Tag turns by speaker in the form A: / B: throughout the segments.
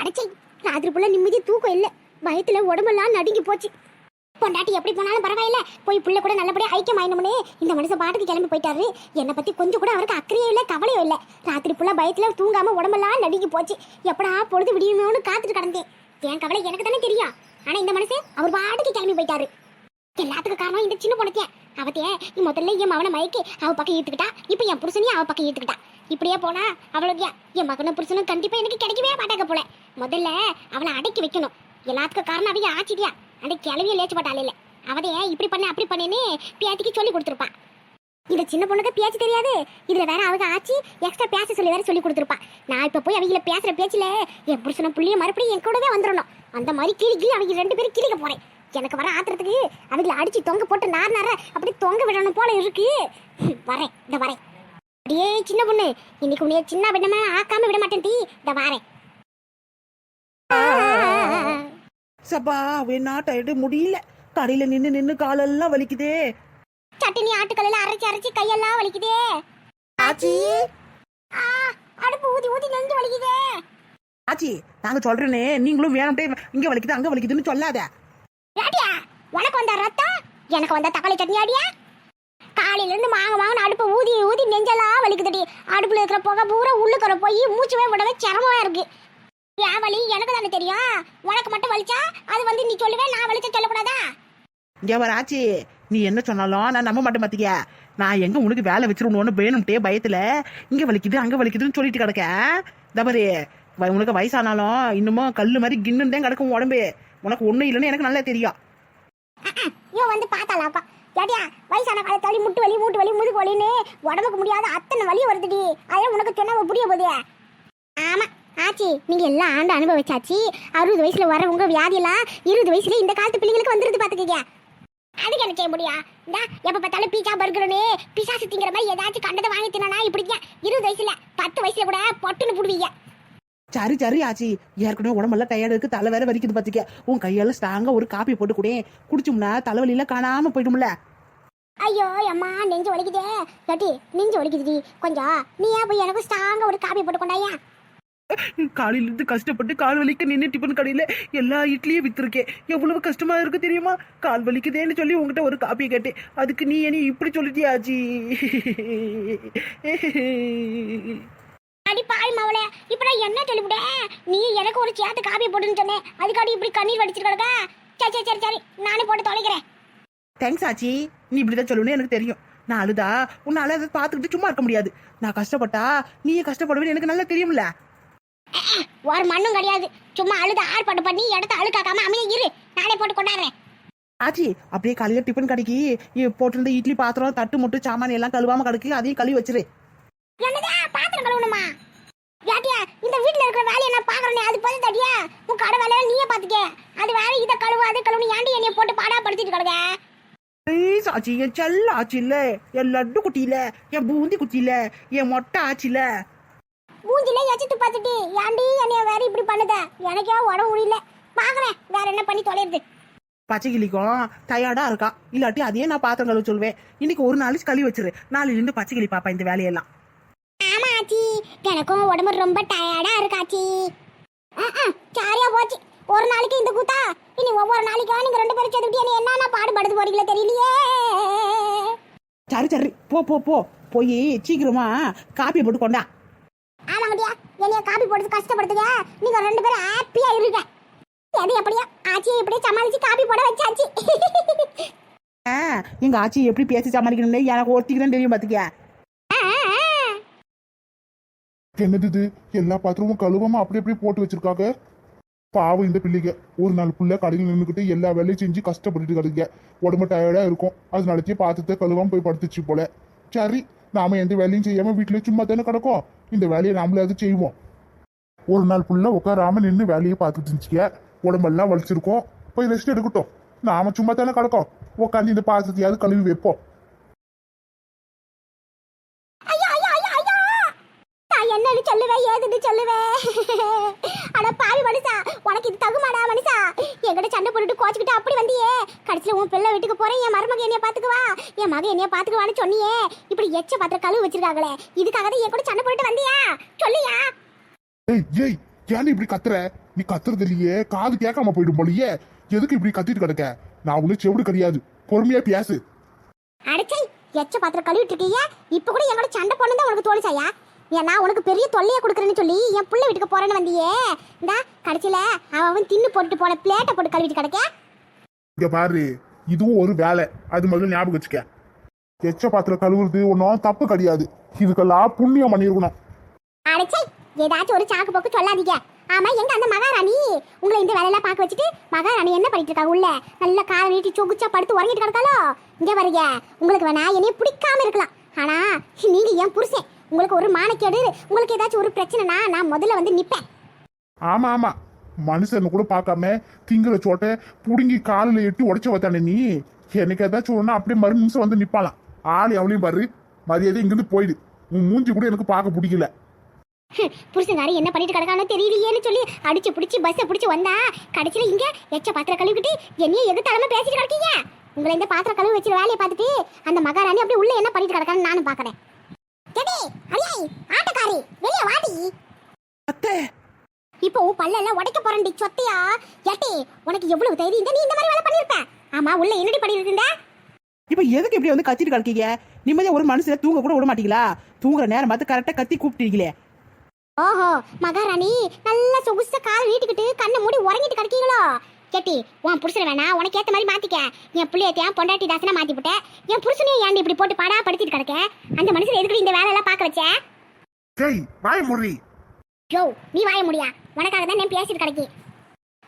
A: அடைச்சி ராத்திரி புள்ள நிம்மதி தூக்கம் இல்ல. பயத்துல உடம்பெல்லாம் நடுங்கி போச்சு. பொண்டாட்டி எப்படி போனாலும் பரவாயில்ல. போய் புள்ள கூட நல்லபடியா ஐக்கியம் ஆயினமுனே. இந்த மனுஷன் பாட்டுக்கு கிளம்பி போயிட்டாரு. என்னை பத்தி கொஞ்சம் கூட அவருக்கு அக்கறையும் இல்லை கவலையும் இல்லை. ராத்திரி புள்ள பயத்துல தூங்காம உடம்பெல்லாம் நடுங்கி போச்சு. எப்படா பொழுது விடியுமோன்னு காத்துட்டு கிடந்தேன். என் கவலை எனக்கு தானே தெரியும். ஆனா இந்த மனுஷன் அவர் பாட்டுக்கு கிளம்பி போயிட்டாரு. எல்லாத்துக்கும் காரணம் இந்த சின்ன பொண்ணத்தையே அவத்தைய நீ முதல்ல என் மவனை மயக்கி அவ பக்கம் ஈர்த்துக்கிட்டா இப்போ என் புருஷனையும் அவ பக்கம் ஈர்த்துக்கிட்டா இப்படியே போனா அவ்வளோக்கியா என் மகனும் புருஷனும் கண்டிப்பா எனக்கு கிடைக்கவே மாட்டாங்க போல. முதல்ல அவளை அடக்கி வைக்கணும். எல்லாத்துக்கும் காரணம் அவங்க ஆச்சிட்டியா? அந்த கிளவிய லேச்சு போட்டாலே இல்ல இப்படி பண்ண அப்படி பண்ணேன்னு பேத்திக்கு சொல்லி கொடுத்துருப்பா. இந்த சின்ன பொண்ணுக்கு பேச்சு தெரியாது. இதுல வேற அவங்க ஆச்சு எக்ஸ்ட்ரா பேச சொல்லி வேற சொல்லி கொடுத்துருப்பா. நான் இப்ப போய் அவங்கள பேசுற பேச்சுல என் புருஷனும் புள்ளியும் மறுபடியும் என் கூடவே வந்துடணும் அந்த மாதிரி கிழி அவங்க ரெண்டு பேரும் கிழிக்க போறேன். எனக்கு வர ஆத்திரத்துக்கு அவங்கள அடிச்சு தொங்க போட்டு நார் நார அப்படி தொங்க விடணும் போல இருக்கு. வரேன் இந்த வரேன். அப்படியே சின்ன பொண்ணு. இன்னைக்கு உன்னைய சின்ன விடமா ஆக்காம விட மாட்டேன் டீ. இந்த வரேன்.
B: சப்பா வேணா டயர்டு முடியல. கடையில நின்னு நின்னு காலெல்லாம் வலிக்குதே.
A: சட்டினி ஆட்டுக்கல்ல அரைச்சு அரைச்சு கையெல்லாம் வலிக்குதே.
B: ஆச்சி.
A: ஆ, அடுப்பு ஊதி ஊதி நெஞ்சு வலிக்குதே.
B: ஆச்சி நாங்க சொல்றேனே நீங்களும் வேணும்ட்டே இங்க வலிக்குது அங்க வலிக்குதுன்னு சொல்லாத.
A: ஏடியா உனக்கு வந்த ரத்தம் எனக்கு வந்த தக்காளி சட்னி அடியா காலையில இருந்து மாங்க மாங்க அடுப்பு ஊதி ஊதி நெஞ்செல்லாம் வலிக்குதுடி. அடுப்புல இருக்கிற புகை பூரா உள்ளுக்குற போய் மூச்சுவே விடவே சிரமமா இருக்கு. என் வலி? எனக்கு தானே தெரியும். உனக்கு மட்டும் வலிச்சா? அது வந்து நீ சொல்லுவே நான் வலிச்ச சொல்லக்கூடாதா?
B: இங்க வர ஆச்சி நீ என்ன சொன்னாலும் நான் நம்ப மாட்டேன் பாத்திக்க நான் எங்க உனக்கு வேலை வச்சிருவோன்னு வேணும்ட்டே பயத்துல இங்க வலிக்குது அங்க வலிக்குதுன்னு சொல்லிட்டு கிடக்க தபரி உனக்கு வயசானாலும் இன்னமும் கல்லு மாதிரி கின்னு தான் கிடக்கும் உடம்பு. உனக்கு ஒண்ணும் இல்லைன்னு எனக்கு நல்லா தெரியும்.
A: இவன் வந்து பார்த்தாலாப்பா ஏடியா வயசான காலத்தாடி முட்டு வலி மூட்டு வலி முதுகு வலின்னு உடம்புக்கு முடியாத அத்தனை வலி வருதுடி. அதெல்லாம் உனக்கு சொன்னா புரிய போதே ஆமா. ஆச்சி நீங்க எல்லாம் ஆண்டு அனுபவிச்சாச்சு. அறுபது வயசுல வர உங்க வியாதியெல்லாம் இருபது வயசுல இந்த காலத்து பிள்ளைங்களுக்கு வந்துருது பாத்துக்கீங்க. அதுக்கு என்ன செய்ய முடியா இந்தா எப்ப பார்த்தாலும் பீச்சா பர்கர்னு பிசாசு திங்கிற மாதிரி ஏதாச்சும் கண்டதை வாங்கி தின்னா இப்படிங்க இருபது வயசுல பத்து வயசுல கூட பொட்டுன்னு புடுவீங்க.
B: சரி சரி ஆச்சி. ஏற்கனவே உடம்பெல்லாம் டயர்டு இருக்கு தலை வேற வலிக்குது பாத்துக்க. உன் கையால ஸ்ட்ராங்கா ஒரு காப்பி போட்டு கூட குடிச்சோம்னா தலைவலியில காணாம போயிடும்ல.
A: ஐயோ அம்மா நெஞ்சு வலிக்குதே. கட்டி நெஞ்சு வலிக்குதுடி. கொஞ்சம் நீ ஏன் போய் எனக்கு ஸ்ட்ராங்கா ஒரு காப்பி போட்டு கொண்டாயா
B: காலையில இருந்து கஷ்டப்பட்டு கால் வலிக்க நின்று டிஃபன் கடையில எல்லா இட்லியும் வித்துருக்கேன். எவ்வளவு கஷ்டமா இருக்கு தெரியுமா? கால் வலிக்குதேன்னு சொல்லி உங்ககிட்ட ஒரு காப்பி கேட்டேன். அதுக்கு நீ என்ன இப்படி சொல்லிட்டியாச்சி
A: அடி பாய் மவளே இப்ப நான் என்ன சொல்லிவிட நீ எனக்கு ஒரு சேத்து காப்பி போட்டுன்னு சொன்னேன். அதுக்காடி இப்படி கண்ணீர் வடிச்சிட்டு கிடக்க? சரி சரி சரி சரி நானே போட்டு தொலைக்கிறேன்.
B: தேங்க்ஸ் ஆச்சி. நீ இப்படிதான் சொல்லணும்னு எனக்கு தெரியும். நான் அழுதா உன்னால அதை பார்த்துக்கிட்டு சும்மா இருக்க முடியாது. நான் கஷ்டப்பட்டா நீயே கஷ்டப்படுவேன்னு எனக்கு நல்லா தெரியும்ல.
A: ஒரு மண்ணும் கிடையாது. சும்மா அழுத ஆர்ப்பாட்டு பண்ணி இடத்த அழுக்காக்காம அமைய இரு. நானே போட்டு கொண்டாடுறேன்.
B: ஆச்சி அப்படியே காலையில டிஃபன் கடைக்கு போட்டிருந்த இட்லி பாத்திரம் தட்டு முட்டு சாமான் எல்லாம் கழுவாம கிடக்கு அதையும் கழுவி வச்சிரு.
A: என்னதா பாத்திரம் கழுவணுமா? யாட்டியா இந்த வீட்ல இருக்கிற வேலையை நான் பாக்குறேனே அது போதும் தடியா உன் கடை வேலையை நீயே பாத்துக்க அது வேற இதை கழுவு அதை கழுவு ஏன்டி என்னைய போட்டு பாடா படுத்திட்டு கிடக்க?
B: ப்ளீஸ் ஆச்சி என் செல்ல ஆச்சி இல்ல என் லட்டு குட்டி இல்ல என் பூந்தி குட்டி இல்ல என் மொட்டை ஆச்சி
A: மூஞ்சில எச்சிட்டு பார்த்துட்டு ஏன்டி என்னைய வேற இப்படி பண்ணுத? எனக்கே உடம்பு முடியல. பாக்குறேன் வேற என்ன பண்ணி தொலைறது?
B: பச்சை கிளிக்கும் டயர்டா இருக்கா? இல்லாட்டி அதையே நான் பாத்திரம் கழுவ சொல்லுவேன். இன்னைக்கு ஒரு நாளைக்கு கழுவி வச்சிரு. நாளையில இருந்து பச்சை கிளி பாப்பா இந்த வேலையெல்லாம்.
A: ஆமா ஆச்சி. எனக்கும் உடம்பு ரொம்ப டயர்டா இருக்காச்சி சாரியா போச்சு. ஒரு நாளைக்கு இந்த கூத்தா? இனி ஒவ்வொரு நாளைக்கும் நீங்க ரெண்டு பேரும் சேர்த்துக்கிட்டு என்ன என்னென்ன பாடுபடுத்து போறீங்களோ தெரியலையே.
B: சரி சரி. போ போ போ. போய் சீக்கிரமா காப்பி போட்டு கொண்டா.
A: ஆமாங்கடியா என்னைய காப்பி போடுறது கஷ்டப்படுத்துங்க. நீங்க ரெண்டு பேரும் ஹாப்பியா இருங்க. எது எப்படியா ஆச்சியை எப்படியே சமாளிச்சு காப்பி போட வச்சாச்சு.
B: ஆ, எங்க ஆச்சி எப்படி பேசி சமாளிக்கணும்னு எனக்கு ஒருத்திக்கிறேன் தெரியும் பாத்துக்கியா.
C: என்னது இது? எல்லா பாத்திரமும் கழுவாம அப்படி அப்படியே போட்டு வச்சிருக்காங்க? பாவம் இந்த பிள்ளைங்க. ஒரு நாள் புள்ள கடையில் நின்றுக்கிட்டு எல்லா வேலையும் செஞ்சு கஷ்டப்பட்டுட்டு கிடங்க உடம்பு டயர்டா இருக்கும். அதனாலச்சே பாத்திரத்தை கழுவாம போய் படுத்துச்சு போல. சரி நாம எந்த வேலையும் செய்யாம வீட்டுல சும்மா தானே கிடக்கும்? இந்த வேலையை நாமளாவது செய்வோம். ஒரு நாள் ஃபுல்லாக உட்காராம நின்று வேலையை பார்த்துட்டு இருந்துச்சிக்க உடம்பெல்லாம் வலிச்சிருக்கோம். போய் ரெஸ்ட் எடுக்கட்டும். நாம சும்மா தானே கிடக்கும். உட்காந்து இந்த பாத்திரத்தையாவது கழுவி வைப்போம்
A: ஐயா ஐயா ஐயா ஐயா நான் என்னன்னு ஏதுன்னு சொல்லுவேன் அட பாவி மனுஷா உனக்கு இது தகுமாடா மனுஷா? என்கிட்ட சண்டை போட்டுட்டு கோச்சுக்கிட்டு அப்படி வந்தியே. கடைசியில் உன் பிள்ளை வீட்டுக்கு போறேன் என் மருமக என்னைய பாத்துக்குவா என் மகன் என்னைய பாத்துக்குவான்னு சொன்னியே. இப்படி எச்ச பாத்திர கழுவு வச்சிருக்காங்களே. இதுக்காக தான் என் கூட சண்டை போட்டுட்டு வந்தியா? சொல்லியா?
C: ஏய் ஏய் ஏன் இப்படி கத்துற? நீ கத்துறது இல்லையே. காது கேட்காம போயிடும் போலியே. எதுக்கு இப்படி கத்திட்டு கிடக்க? நான் ஒண்ணு செவிடு கிடையாது. பொறுமையா பேசு.
A: அடைச்சை எச்ச பாத்திரம் கழுவிட்டு இருக்கீங்க இப்ப கூட என்னோட சண்டை போனது உனக்கு தோணுச்சாயா? ஏன் நான் உனக்கு பெரிய தொல்லையா கொடுக்குறேன்னு சொல்லி என் புள்ள வீட்டுக்கு போறேன்னு வந்தியே. இந்த கடைசியில அவன் தின்னு போட்டுட்டு போன பிளேட்டை போட்டு கழுவிட்டு கிடக்க.
C: இங்க பாரு இதுவும் ஒரு வேலை. அது முதல்ல ஞாபகம் வச்சுக்க. எச்ச பாத்திரம் கழுவுறது ஒன்றும் தப்பு கிடையாது. இதுக்கெல்லாம் புண்ணியம் பண்ணிருக்கணும்.
A: அடைச்சை ஏதாச்சும் ஒரு சாக்கு போக்கு சொல்லாதீங்க. ஆமா எங்க அந்த மகாராணி? உங்களை இந்த வேலையெல்லாம் பார்க்க வச்சுட்டு மகாராணி என்ன பண்ணிட்டு இருக்காங்க உள்ள? நல்ல காலை நீட்டி சொகுச்சா படுத்து உறங்கிட்டு கிடக்காளோ? இங்க வருங்க உங்களுக்கு வேணா என்னைய பிடிக்காம இருக்கலாம். ஆனா நீங்க என் புருஷன். உங்களுக்கு ஒரு மானக்கேடு உங்களுக்கு ஏதாச்சும் ஒரு பிரச்சனைனா நான் முதல்ல வந்து நிப்பேன்.
C: ஆமா ஆமா. மனுஷன் கூட பார்க்காம திங்கிற சோட்டை புடுங்கி காலில் எட்டி உடைச்ச வத்தானே நீ? எனக்கு ஏதாச்சும் ஒண்ணா அப்படியே மறு நிமிஷம் வந்து நிப்பாலாம். ஆளு அவளையும் பாரு. மரியாதை இங்கிருந்து போயிடு. உன் மூஞ்சி கூட எனக்கு பார்க்க பிடிக்கல.
A: புருஷங்காரி என்ன பண்ணிட்டு கிடக்கானோ தெரியலையேன்னு சொல்லி அடிச்சு பிடிச்சி பஸ்ஸை பிடிச்சி வந்தா கடைசியில இங்க எச்ச பாத்திரம் கழுவிக்கிட்டு என்னைய எதிர்த்தாலுமே பேசிட்டு கிடக்கீங்க. உங்களை இந்த பாத்திரம் கழுவி வச்சிரு வேலையை பார்த்துட்டு அந்த மகாராணி அப்படியே உள்ள என்ன பண்ணிட்டு கிடக்கான்னு நானும் பாக்குறேன் ஜெடி அரியாய் ஆட்டக்காரி வெளிய வாடி.
B: அத்தை.
A: இப்போ பல்லெல்லாம் உடைக்க போறண்டி சொத்தையா? ஏட்டி உனக்கு எவ்வளவு தைரியம்? நீ இந்த மாதிரி வேலை பண்ணிருப்ப. ஆமா உள்ள என்னடி பண்ணிட்டு இருந்த
B: இப்ப எதுக்கு இப்படி வந்து கத்திட்டு கிடக்கீங்க? நிம்மதியா ஒரு மனுஷனை தூங்க கூட விட மாட்டீங்களா? தூங்குற நேரம் பார்த்து கரெக்டா கத்தி கூப்பிட்டீங்களே.
A: ஓஹோ மகாராணி நல்லா சொகுச கால் வீட்டுக்கிட்டு கண்ணை மூடி உறங்கிட்டு கிடக்கீங்களோ? கேட்டி உன் புருஷனை வேணா உனக்கு ஏத்த மாதிரி மாத்திக்க. என் பிள்ளையத்தையும் பொண்டாட்டி தாசனா மாத்தி விட்டேன் என் புருஷனையும் ஏன்டி இப்படி போட்டு படா படுத்திட்டு கிடக்க? அந்த மனுஷன் எதுக்கு இந்த வேலை எல்லாம் பார்க்க வச்ச?
C: டேய் வாய முறி
A: யோ நீ வாய முடியா? உனக்காக தான் நான் பேசிட்டு கிடக்கி.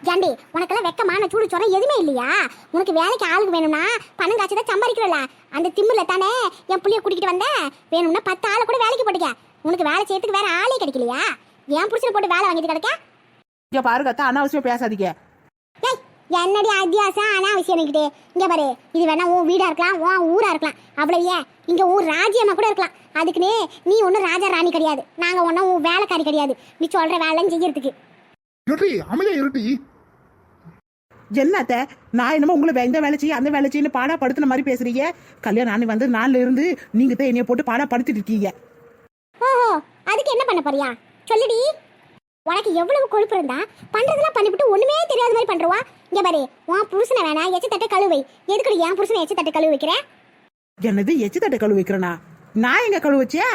A: ஜாண்டி உனக்கெல்லாம் வெக்கமான சூடு சொரம் எதுவுமே இல்லையா? உனக்கு வேலைக்கு ஆளுக்கு வேணும்னா பணம் காய்ச்சி தான் சம்பாதிக்கிறல அந்த திம்முல தானே என் புள்ளைய கூட்டிகிட்டு வந்தேன் வேணும்னா பத்து ஆளை கூட வேலைக்கு போட்டுக்க. உனக்கு வேலை செய்யறதுக்கு வேற ஆளே கிடைக்கலையா? என் புருஷனை போட்டு வேலை வாங்கிட்டு கிடக்க?
B: இங்க பாருங்க அத்தை அனாவசியம் பேசாதீங்க.
A: ஏய் என்னடி அத்தியாசம்? அனாவசியம் என்கிட்ட இங்க பாரு இது வேணா உன் வீடா இருக்கலாம் உன் ஊரா இருக்கலாம். அவ்வளவு ஏன்? இங்க ஊர் ராஜ்யமா கூட இருக்கலாம். அதுக்குன்னு நீ ஒன்றும் ராஜா ராணி கிடையாது. நாங்க ஒன்றும் உன் வேலைக்காரி கிடையாது. நீ சொல்ற வேலைன்னு செய்யறதுக்கு.
C: இருட்டி அமைதியா இருட்டி
B: என்ன அத்தை நான் என்னமோ உங்களை இந்த வேலை செய்ய அந்த வேலை செய்யன்னு பாடா படுத்துன மாதிரி பேசுறீங்க. கல்யாணம் ஆனி வந்து நாள்ல இருந்து நீங்க தான் என்னைய போட்டு பாடா படுத்திட்டு இருக்கீங்க.
A: ஓஹோ அதுக்கு என்ன பண்ண போறியா? சொல்லுடி. உனக்கு எவ்வளவு கொழுப்பு இருந்தா பண்றதெல்லாம் பண்ணிவிட்டு ஒண்ணுமே தெரியாத மாதிரி பண்றவா? இங்க பாரு உன் புருஷனை வேணா எச்ச தட்டை கழுவை எதுக்கு என் புருஷனை எச்ச தட்டை கழுவி வைக்கிற?
B: என்னது எச்சு தட்டை கழுவு வைக்கிறேனா? நான் எங்க கழுவு வச்சே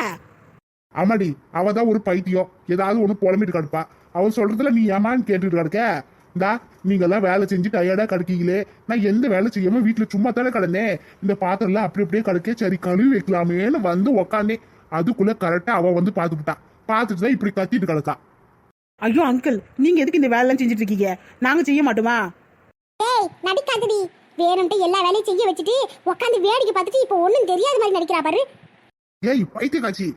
C: ஆமாடி அவ தான் ஒரு பைத்தியம். ஏதாவது ஒண்ணு புலம்பிட்டு கிடப்பா. அவ சொல்றதுல நீ ஏமான்னு கேட்டுட்டு கிடக்க? இந்தா நீங்க எல்லாம் வேலை செஞ்சு டயர்டா கிடக்கீங்களே. நான் எந்த வேலை செய்யாம வீட்டுல சும்மா தானே கிடந்தேன். இந்த பாத்திரம்லாம் அப்படி அப்படியே கிடக்கே சரி கழுவி வைக்கலாமேன்னு வந்து உக்காந்தேன். அதுக்குள்ள கரெக்டா அவ வந்து பாத்துக்கிட்டான் பார்த்துட்டு தான் இப்படி கத்திட்டு கிடக்கா.
B: ஐயோ அங்கிள் நீங்க எதுக்கு இந்த வேலை செஞ்சுட்டு இருக்கீங்க நாங்க செய்ய மாட்டோமா?
A: ஏய் நடிக்காதடி. வேணும்ட்டு எல்லா வேலையும் செய்ய வச்சுட்டு உட்காந்து வேடிக்கை பார்த்துட்டு இப்போ ஒண்ணும் தெரியாத மாதிரி நடிக்கிறா பாரு.
C: ஏய் பைத்தியக்காச்சி.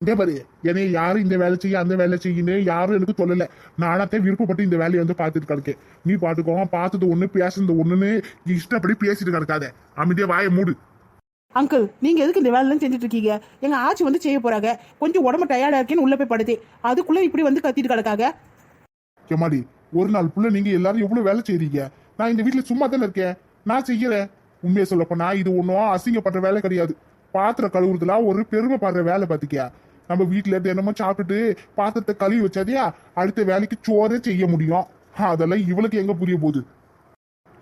C: இதே பாரு என்னை யாரும் இந்த வேலை செய்ய அந்த வேலை செய்யணும் யாரும் எனக்கு சொல்லல. நானாத்தே விருப்பப்பட்டு இந்த வேலையை வந்து பார்த்துட்டு கிடக்கேன். நீ பாத்துக்கோ பார்த்தது ஒண்ணு பேசுனது ஒண்ணுன்னு நீ இஷ்டப்படி பேசிட்டு கிடக்காத. அமைதியா வாயை மூடு.
B: அங்கிள் நீங்க எதுக்கு இந்த வேலை செஞ்சுட்டு இருக்கீங்க எங்க ஆச்சி வந்து செய்ய போறாங்க. கொஞ்சம் உடம்பு டயர்டா இருக்கேன்னு உள்ள போய் படுத்து. அதுக்குள்ள இப்படி வந்து கத்திட்டு கிடக்காங்க
C: எம்மாடி ஒரு நாள் புள்ள நீங்க எல்லாரும் எவ்வளவு வேலை செய்றீங்க? நான் இந்த வீட்டுல சும்மா தானே இருக்கேன். நான் செய்யறேன். உண்மையை சொல்லப்போனா இது ஒன்றும் அசிங்கப்படுற வேலை கிடையாது. பாத்திரம் கழுவுறதுலாம் ஒரு பெருமைப்படுற வேலை பார்த்துக்கியா நம்ம வீட்டுல தினமும் சாப்பிட்டுட்டு பாத்திரத்தை கழுவி வச்சாதியா அடுத்த வேலைக்கு சோறே செய்ய முடியும். அதெல்லாம் இவளுக்கு எங்க புரிய போகுது?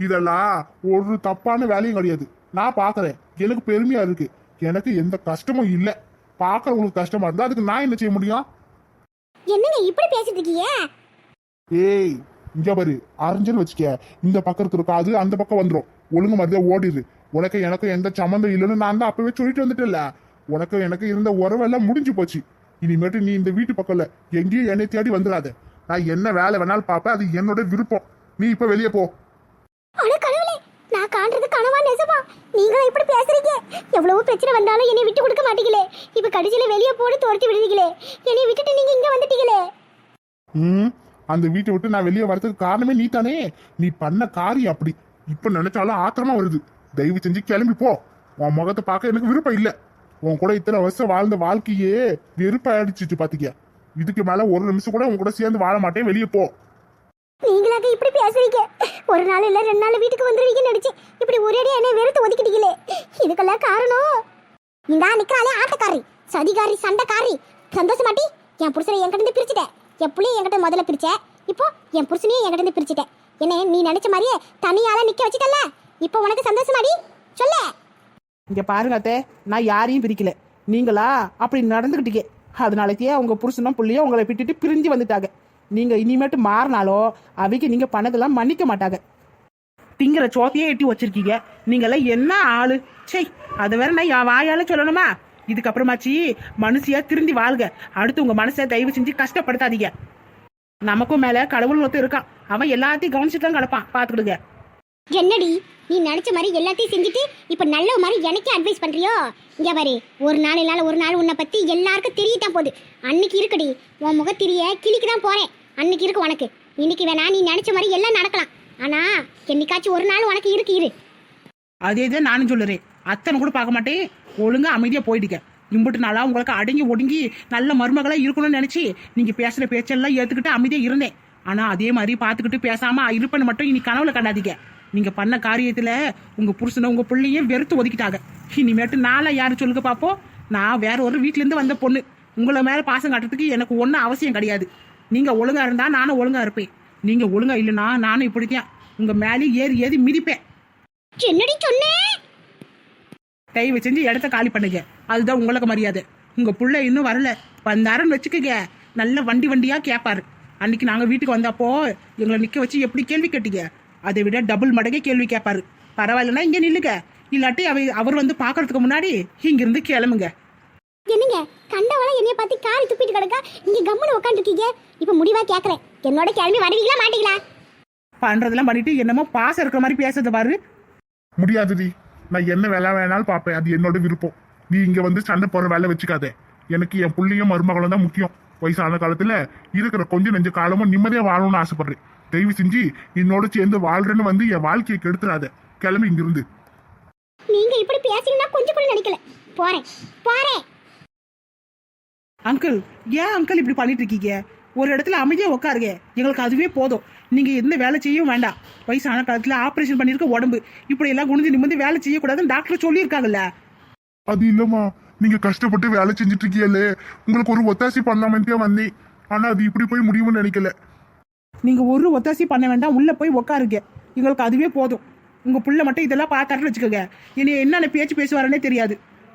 C: இதெல்லாம் ஒரு தப்பான வேலையும் கிடையாது. நான் பாக்குறேன். எனக்கு பெருமையா இருக்கு. எனக்கு எந்த கஷ்டமும் இல்ல. பாக்குறவங்களுக்கு கஷ்டமா இருந்தா அதுக்கு நான் என்ன செய்ய முடியும்?
A: என்னங்க இப்படி பேசிட்டு இருக்கீங்க?
C: ஏய் இங்க பாரு. அரைஞ்சல் வச்சுக்க. இந்த பக்கம் இருக்க அது அந்த பக்கம் வந்துரும். ஒழுங்கு மாதிரியா ஓடிடு உனக்கு எனக்கு எந்த சம்மந்தம் இல்லைன்னு நான் தான் அப்பவே சொல்லிட்டு வந்துட்டேன்ல. உனக்கு எனக்கு இருந்த உறவெல்லாம் முடிஞ்சு போச்சு. இனிமேட்டு நீ இந்த வீட்டு பக்கம் இல்ல எங்கேயும் என்னை தேடி வந்துடாத. நான் என்ன வேலை வேணாலும் பார்ப்பேன். அது என்னோட விருப்பம். நீ இப்ப வெளியே போ.
A: நான் காண்றது கனவா நெசவா நீங்களும் இப்படி பேசுறீங்க? எவ்வளவு பிரச்சனை வந்தாலும் என்னை விட்டு கொடுக்க மாட்டீங்களே? இப்ப கடைசியில வெளியே போட்டு துரத்தி விடுறீங்களே? என்னை விட்டுட்டு நீங்க இங்க வந்துட்டீங்களே?
C: ம் அந்த வீட்டை விட்டு நான் வெளியே வரதுக்கு காரணமே நீ தானே நீ பண்ண காரியம் அப்படி. இப்ப நினைச்சாலும் ஆத்திரமா வருது. தயவு செஞ்சு கிளம்பி போ. உன் முகத்தை பார்க்க எனக்கு விருப்பம் இல்ல. உன் கூட இத்தனை வருஷம் வாழ்ந்த வாழ்க்கையே வெறுப்பாயிடுச்சு பாத்திக்க இதுக்கு மேல ஒரு நிமிஷம் கூட உன் கூட சேர்ந்து வாழ மாட்டேன். வெளியே போ.
A: நீங்களாக இப்படி பேசுறீங்க? ஒரு நாள் இல்ல ரெண்டு நாள் வீட்டுக்கு வந்துருவீங்கன்னு நினைச்சேன். இப்படி ஒரேடியா என்னை வெறுத்து ஒதுக்கிட்டீங்களே? இதுக்கெல்லாம் காரணம்? இந்தா நிக்கிறாளே ஆட்டக்காரி. சதிகாரி சண்டைக்காரி. சந்தோஷமாட்டி என் புருஷனை என்கிட்ட இருந்து பிரிச்சுட்டேன் என் புள்ளைய என்கிட்ட முதல்ல பிரிச்ச. இப்போ என் புருஷனையும் என்கிட்ட இருந்து பிரிச்சுட்டேன் என்ன நீ நினைச்ச மாதிரியே தனியால நிக்க வச்சுட்டல இப்போ உனக்கு சந்தோஷமாடி? சொல்ல.
B: இங்க பாருங்க அத்தை நான் யாரையும் பிரிக்கல. நீங்களா? அப்படி நடந்துகிட்டீங்க. அதனாலத்தையே உங்க புருஷனும் புள்ளியும் உங்களை விட்டுட்டு பிரிஞ்சு வந்துட்டாங்க. நீங்கள் இனிமேட்டு மாறினாலோ அவைக்கு நீங்கள் பண்ணதெல்லாம் மன்னிக்க மாட்டாங்க. திங்கிற சோத்தையே எட்டி வச்சிருக்கீங்க. நீங்களாம் என்ன ஆளு? சே அதை வேற நான் என் வாயால சொல்லணுமா? இதுக்கப்புறமாச்சி மனுஷியா திருந்தி வாழ்க. அடுத்து உங்க மனசை தயவு செஞ்சு கஷ்டப்படுத்தாதீங்க. நமக்கும் மேல கடவுள் ஒருத்தர் இருக்கான். அவன் எல்லாத்தையும் கவனிச்சுட்டு தான் கிடப்பான். பாத்துக்கிடுங்க.
A: என்னடி நீ நினைச்ச மாதிரி எல்லாத்தையும் செஞ்சுட்டு இப்ப நல்ல மாதிரி எனக்கே அட்வைஸ் பண்றியோ? இங்க பாரு ஒரு நாள் இல்லாத ஒரு நாள் உன்னை பத்தி எல்லாருக்கும் தெரியத்தான் போகுது. அன்னைக்கு இருக்குடி உன் முகத்திரிய கிளிக்கு தான் போறேன். அன்னைக்கு இருக்கு உனக்கு. இன்னைக்கு வேணா நீ நினைச்ச மாதிரி எல்லாம் நடக்கலாம். ஆனா என்னைக்காச்சும் ஒரு நாள் உனக்கு இருக்கு இரு.
B: அதே தான் நானும் சொல்லுறேன். அத்தனை கூட பார்க்க மாட்டேன். ஒழுங்கா அமைதியா போயிடுங்க இம்புட்டு நாளா உங்களுக்கு அடங்கி ஒடுங்கி நல்ல மருமகளா இருக்கணும்னு நினைச்சு நீங்க பேசுற பேச்செல்லாம் ஏத்துக்கிட்டு அமைதியா இருந்தேன். ஆனா அதே மாதிரி பார்த்துக்கிட்டு பேசாம இருப்பேன்னு மட்டும் இனி கனவுல கண்டாதீங்க. நீங்க பண்ண காரியத்துல உங்க புருஷனை உங்க பிள்ளையும் வெறுத்து ஒதுக்கிட்டாங்க. இனிமேட்டு நாளா யாரு சொல்லுங்க பாப்போம் நான் வேற ஒரு வீட்ல இருந்து வந்த பொண்ணு. உங்களை மேல பாசம் காட்டுறதுக்கு எனக்கு ஒன்றும் அவசியம் கிடையாது. நீங்க ஒழுங்கா இருந்தா நானும் ஒழுங்கா இருப்பேன். நீங்க ஒழுங்கா இல்லைன்னா நானும் இப்படித்தான். உங்க மேலே ஏறி ஏறி மிதிப்பேன்.
A: என்னடி சொன்னேன்
B: தயவு செஞ்சு இடத்த காலி பண்ணுங்க. அதுதான் உங்களுக்கு மரியாதை. உங்க புள்ள இன்னும் வரல. வந்தாருன்னு வச்சுக்கோங்க. நல்ல வண்டி வண்டியா கேட்பாரு அன்னைக்கு நாங்க வீட்டுக்கு வந்தப்போ எங்களை நிக்க வச்சு எப்படி கேள்வி கேட்டீங்க? அதை விட டபுள் மடங்கே கேள்வி கேட்பாரு. பரவாயில்லன்னா இங்க நில்லுங்க. இல்லாட்டி அவ அவர் வந்து பாக்குறதுக்கு முன்னாடி இங்க இருந்து கிளம்புங்க.
A: என்னங்க? கண்டவளம் என்னைய பார்த்து காரி துப்பிட்டு கிடக்கா? நீங்க கம்முன்னு உட்காந்துருக்கீங்க இப்ப முடிவா கேக்குறேன் என்னோட கிளம்பி வருவீங்களா மாட்டீங்களா?
B: பண்றதெல்லாம் பண்ணிட்டு என்னமோ பாசம் இருக்கிற மாதிரி பேசுறத பாரு.
C: முடியாதுடி. நான் என்ன வேலை வேணாலும் பார்ப்பேன். அது என்னோட விருப்பம். நீ இங்க வந்து சண்டை போற வேலை வச்சுக்காத. எனக்கு என் புள்ளையும் மருமகளும் தான் முக்கியம். வயசான காலத்துல இருக்கிற கொஞ்சம் நெஞ்ச காலமும் நிம்மதியா வாழணும்னு ஆசைப்படுறேன். தயவு செஞ்சு என்னோட சேர்ந்து வாழ்றேன்னு வந்து என் வாழ்க்கையை கெடுத்துறாத. கிளம்பி இங்கிருந்து.
A: நீங்க இப்படி பேசுறீங்கன்னா கொஞ்சம் கூட நினைக்கல போறேன். போறேன்.
B: அங்கிள் ஏன் அங்கிள் இப்படி பண்ணிட்டு இருக்கீங்க ஒரு இடத்துல அமைதியா உட்காருங்க எங்களுக்கு அதுவே போதும். நீங்க எந்த வேலை செய்யவும் வேண்டாம். வயசான காலத்துல ஆபரேஷன் பண்ணிருக்க உடம்பு. இப்படி எல்லாம் குனிஞ்சு நிமிந்து வேலை செய்யக்கூடாதுன்னு டாக்டர் சொல்லியிருக்காங்கல்ல.
C: அது இல்லம்மா. நீங்க கஷ்டப்பட்டு வேலை செஞ்சுட்டு இருக்கீங்களே உங்களுக்கு ஒரு ஒத்தாசி பண்ணலாமே வந்தேன். ஆனா அது இப்படி போய் முடியும்னு நினைக்கல.
B: நீங்கள் ஒரு ஒத்தாசி பண்ண வேண்டாம் உள்ளே போய் உட்காருங்க எங்களுக்கு அதுவே போதும். உங்கள் பிள்ளை மட்டும் இதெல்லாம் பார்த்தாருன்னு வச்சுக்கோங்க. இனி என்னென்ன பேச்சு பேசுவாருன்னே தெரியாது.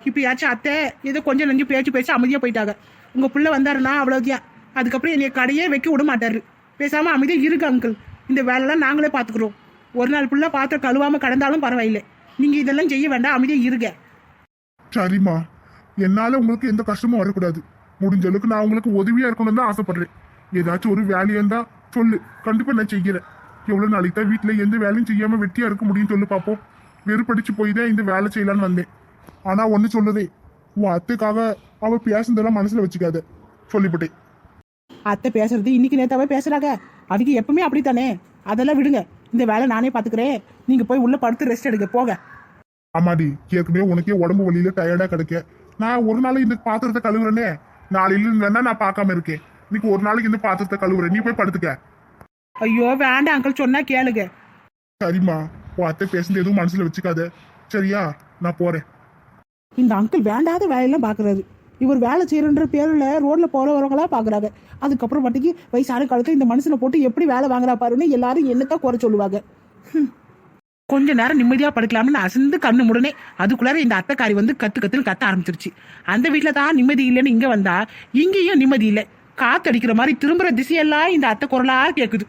B: இப்பயாச்சும் அத்தை ஏதோ கொஞ்சம் நெஞ்சு பேச்சு பேசி அமைதியாக போயிட்டாங்க. உங்கள் பிள்ளை வந்தாருன்னா அவ்வளோதான். அதுக்கப்புறம் என்னை கடையே வைக்க விட மாட்டார். பேசாமல் அமைதியாக இருக்கு அங்கிள் இந்த வேலைலாம் நாங்களே பார்த்துக்குறோம். ஒரு நாள் புள்ள பாத்திரம் கழுவாமல் கடந்தாலும் பரவாயில்லை. நீங்கள் இதெல்லாம் செய்ய வேண்டாம் அமைதியாக இருங்க.
C: சரிம்மா. என்னால் உங்களுக்கு எந்த கஷ்டமும் வரக்கூடாது. முடிஞ்ச அளவுக்கு நான் உங்களுக்கு உதவியாக இருக்கணும்னு தான் ஆசைப்படுறேன். ஏதாச்சும் ஒரு வேலையா இருந்தா சொல்லு. கண்டிப்பா நான் செய்கிறேன் எவ்வளவு நாளைக்கு தான் வீட்டுல எந்த வேலையும் செய்யாம வெட்டியா இருக்க முடியும்னு சொல்லு பாப்போம். வெறுப்படிச்சு போய் தான் இந்த வேலை செய்யலான்னு வந்தேன். ஆனா ஒண்ணு சொல்லுதே உன் அத்தைக்காக அவ பேசுனதெல்லாம் மனசுல வச்சுக்காத. சொல்லிவிட்டேன்
B: அத்தை பேசுறது இன்னைக்கு நேத்தாவே பேசுறாங்க அதுக்கு எப்பவுமே அப்படித்தானே? அதெல்லாம் விடுங்க. இந்த வேலை நானே பாத்துக்கிறேன். நீங்க போய் உள்ள படுத்து ரெஸ்ட் எடுங்க. போங்க.
C: ஆமாடி ஏற்கனவே உனக்கே உடம்பு வலியில டயர்டா கிடைக்க நான் ஒரு நாள் இந்த பாத்திரத்தை கழுவுறேனே. நாளையில வேணா நான் பார்க்காம இருக்கேன். இன்னைக்கு ஒரு நாளைக்கு இந்த பாத்திரத்தை கழுவுறேன். நீ போய் படுத்துக்க.
B: ஐயோ வேண்டாம் அங்கிள் சொன்னா கேளுங்க.
C: சரிம்மா உன் அத்தை பேசுனது எதுவும் மனசுல வச்சுக்காத. சரியா? நான் போறேன்.
B: இந்த அங்கிள் வேண்டாத வேலையெல்லாம் பாக்குறாரு. இவர் வேலை செய்யறன்ற பேர்ல ரோட்ல போற வரவங்களா பாக்குறாங்க. அதுக்கப்புறம் மட்டுக்கு வயசான காலத்துல இந்த மனுஷனை போட்டு எப்படி வேலை வாங்குறா பாருன்னு எல்லாரும் என்னத்தான் குறை சொல்லுவாங்க. கொஞ்ச நேரம் நிம்மதியா படுக்கலாம்னு அசந்து கண்ணு முடனே அதுக்குள்ளார இந்த அத்தைக்காரி வந்து கத்து கத்துன்னு கத்த ஆரம்பிச்சிருச்சு. அந்த வீட்டுல தான் நிம்மதி இல்லைன்னு இங்க வந்தா இங்கேயும் நிம்மதி இல்லை. காத்தடிக்கிற மாதிரி திரும்புற திசையெல்லாம் இந்த அத்தை குரலா கேட்குது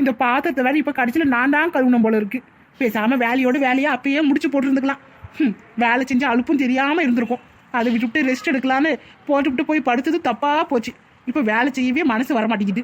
B: இந்த பாத்திரத்தை வேற இப்ப கடைசியில் நான் தான் கழுவணும் போல இருக்கு. பேசாம வேலையோட வேலையா அப்பயே முடிச்சு போட்டுருந்துக்கலாம். வேலை செஞ்ச அலுப்பும் தெரியாம இருந்திருக்கும். அதை விட்டுவிட்டு ரெஸ்ட் எடுக்கலான்னு போட்டுவிட்டு போய் படுத்தது தப்பா போச்சு. இப்போ வேலை செய்யவே மனசு வர மாட்டேங்குது